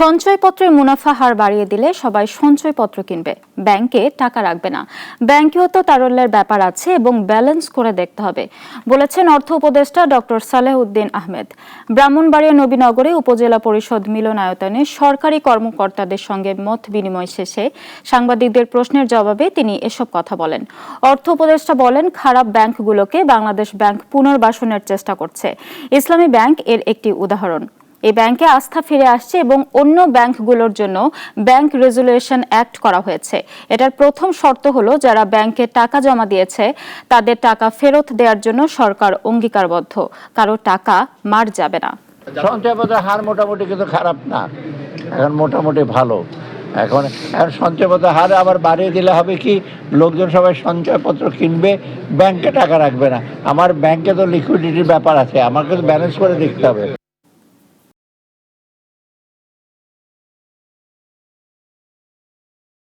সঞ্চয়পত্রের মুনাফা হার বাড়িয়ে দিলে সবাই সঞ্চয়পত্র কিনবে। ব্যাংকে টাকা রাখবে না। ব্যাংকেও তো তারল্যের ব্যাপার আছে এবং ব্যালেন্স করে দেখতে হবে, বলেছেন অর্থ উপদেষ্টা ডক্টর সালেহ উদ্দিন আহমেদ। ব্রাহ্মণবাড়িয়া নবীনগরে উপজেলা পরিষদ মিলনায়তনে সরকারি কর্মকর্তাদের সঙ্গে মত বিনিময় শেষে সাংবাদিকদের প্রশ্নের জবাবে তিনি এসব কথা বলেন। অর্থ উপদেষ্টা বলেন, খারাপ ব্যাংকগুলোকে বাংলাদেশ ব্যাংক পুনর্বাসনের চেষ্টা করছে। ইসলামী ব্যাংক এর একটি উদাহরণ। এই ব্যাংকে আস্থা ফিরে আসছে এবং অন্য ব্যাংকগুলোর জন্য ব্যাংক রেজুলেশন অ্যাক্ট করা হয়েছে। এটার প্রথম শর্ত হলো, যারা ব্যাংকে টাকা জমা দিয়েছে, তাদের টাকা ফেরত দেওয়ার জন্য সরকার অঙ্গীকারবদ্ধ। কারও টাকা মার যাবে না। সঞ্চয়পত্রের হার মোটামুটি কিন্তু খারাপ না। এখন মোটামুটি ভালো। এখন এখন সঞ্চয়পত্রের হার আবার বাড়িয়ে দিলে হবে কি, লোকজন সবাই সঞ্চয়পত্র কিনবে, ব্যাংকে টাকা রাখবে না। আমার ব্যাংকে তো লিকুইডিটির ব্যাপার আছে, আমাকে তো ব্যালেন্স করে দেখতে হবে।